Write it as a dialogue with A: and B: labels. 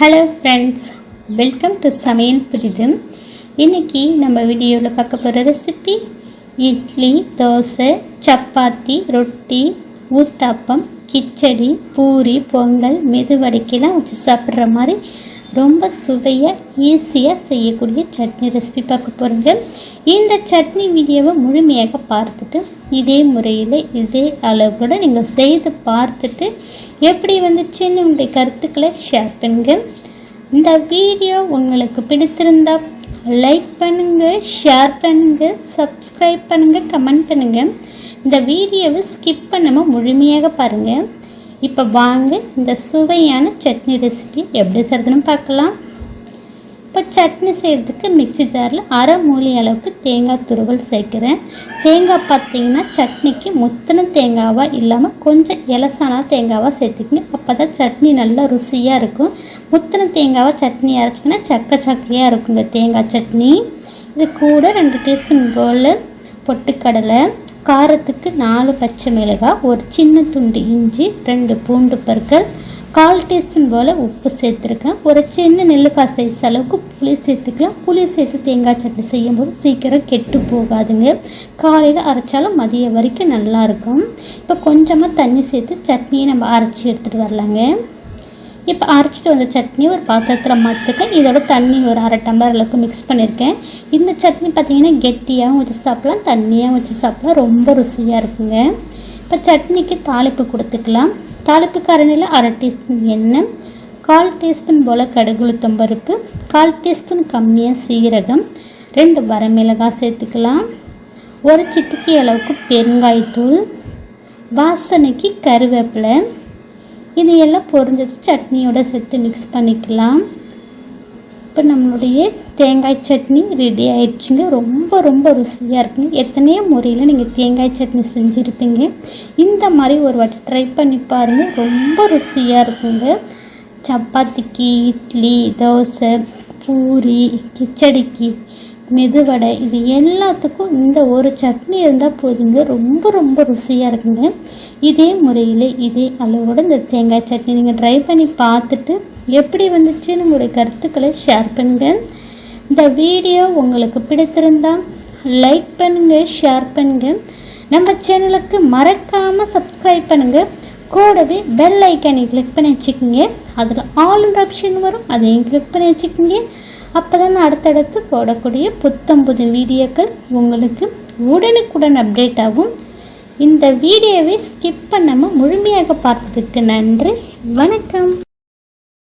A: Hello friends welcome to சமையல் புதிது இன்றைக்கி நம்ம வீடியோவில் பார்க்க போகிற ரெசிபி இட்லி தோசை சப்பாத்தி ரொட்டி ஊத்தாப்பம் கிச்சடி பூரி பொங்கல் மெதுவடைக்கெல்லாம் வச்சு சாப்பிட்ற மாதிரி ரொம்ப சுவையாக ஈஸியாக செய்யக்கூடிய சட்னி ரெசிபி பார்க்க போகிறீங்க இந்த சட்னி வீடியோவை முழுமையாக பார்த்துட்டு இதே முறையில் இதே அளவுகளோட நீங்கள் செய்து பார்த்துட்டு எப்படி வந்துச்சுன்னு உங்களுடைய கருத்துக்களை ஷேர் பண்ணுங்க. இந்த வீடியோ உங்களுக்கு பிடித்திருந்தா லைக் பண்ணுங்கள் ஷேர் பண்ணுங்கள் சப்ஸ்கிரைப் பண்ணுங்கள் கமெண்ட் பண்ணுங்கள் இந்த வீடியோவை ஸ்கிப் பண்ணாமல் முழுமையாக பாருங்கள் இப்போ வாங்க இந்த சுவையான சட்னி ரெசிபி எப்படி செய்கிறதுன்னு பார்க்கலாம். இப்போ சட்னி செய்கிறதுக்கு மிக்சி ஜாரில் அரை மூலி அளவுக்கு தேங்காய் துருவல் சேர்க்குறேன். தேங்காய் பார்த்தீங்கன்னா சட்னிக்கு முத்தின தேங்காவாக இல்லாமல் கொஞ்சம் இலசான தேங்காவாக சேர்த்துக்கங்க அப்போ தான் சட்னி நல்லா ருசியாக இருக்கும். முத்தின தேங்காவாக சட்னி அரைச்சிங்கன்னா சக்க சக்கையாக இருக்குங்க தேங்காய் சட்னி. இது கூட ரெண்டு டீஸ்பூன் போல் பொட்டுக்கடலை காரத்துக்கு நாலு பச்சை மிளகாய் ஒரு சின்ன துண்டு இஞ்சி ரெண்டு பூண்டு பற்கள் கால் டீஸ்பூன் போல் உப்பு சேர்த்துருக்கேன். ஒரு சின்ன நெல்லுக்காய் சைஸ் அளவுக்கு புளி சேர்த்துக்கலாம். புளி சேர்த்து தேங்காய் சட்னி செய்யும்போது சீக்கிரம் கெட்டு போகாதுங்க. காலையில் அரைச்சாலும் மதியம் வரைக்கும் நல்லாயிருக்கும் இப்போ கொஞ்சமாக தண்ணி சேர்த்து சட்னியை நம்ம அரைச்சி எடுத்துகிட்டு வரலாங்க. இப்போ அரைச்சிட்டு வந்த சட்னி ஒரு பாத்திரத்தில் மாற்றிருக்கேன் இதோட தண்ணி ஒரு அரை டம்ளர் அளவுக்கு மிக்ஸ் பண்ணியிருக்கேன் இந்த சட்னி பார்த்திங்கன்னா கெட்டியாகவும் வச்சு சாப்பிட்லாம் தண்ணியாகவும் வச்சு சாப்பிட்லாம். ரொம்ப ருசியாக இருக்குங்க. இப்போ சட்னிக்கு தாளிப்பு கொடுத்துக்கலாம். தாளிப்பு காரணியில் அரை டீஸ்பூன் எண்ணெய் கால் டீஸ்பூன் போல் கடுகுளுத்தம் பருப்பு கால் டீஸ்பூன் கம்மியாக சீரகம் ரெண்டு வரமிளகாய் சேர்த்துக்கலாம். ஒரு சிட்டுக்கு அளவுக்கு பெருங்காயத்தூள் வாசனைக்கு கருவேப்பிலை இது எல்லாம் சட்னியோடு சட்னியோட சேர்த்து மிக்ஸ் பண்ணிக்கலாம். இப்போ நம்மளுடைய தேங்காய் சட்னி ரெடி ஆயிடுச்சுங்க. ரொம்ப ரொம்ப ருசியாக இருக்குங்க. எத்தனையோ முறையில் நீங்கள் தேங்காய் சட்னி செஞ்சுருப்பீங்க. இந்த மாதிரி ஒரு வாட்டி ட்ரை பண்ணி பாருங்கள் ரொம்ப ருசியாக இருக்குங்க. சப்பாத்திக்கு இட்லி தோசை பூரி கிச்சடிக்கு மெதுவடை. இது எல்லாத்துக்கும் இந்த ஒரு சட்னி இருந்தால் போதுங்க. ரொம்ப ரொம்ப ருசியாக இருக்குங்க. இதே முறையில் இதே அளவோட இந்த தேங்காய் சட்னி நீங்கள் ட்ரை பண்ணி பார்த்துட்டு எப்படி வந்துச்சுன்னு உங்களுடைய கருத்துக்களை ஷேர் பண்ணுங்கள் இந்த வீடியோ உங்களுக்கு பிடித்திருந்தால் லைக் பண்ணுங்கள் ஷேர் பண்ணுங்கள் நம்ம சேனலுக்கு மறக்காமல் சப்ஸ்கிரைப் பண்ணுங்கள் கூடவே பெல் ஐக்கானை கிளிக் பண்ணி வச்சுக்கோங்க. அதில் ஆல் ஆப்ஷன் வரும். அதையும் கிளிக் பண்ணி வச்சுக்கோங்க. அப்போ தான் அடுத்தடுத்து போடக்கூடிய புத்தம் புது வீடியோக்கள் உங்களுக்கு உடனுக்குடன் அப்டேட் ஆகும். இந்த வீடியோவை ஸ்கிப் பண்ணாமல் முழுமையாக பார்த்ததுக்கு நன்றி. வணக்கம்.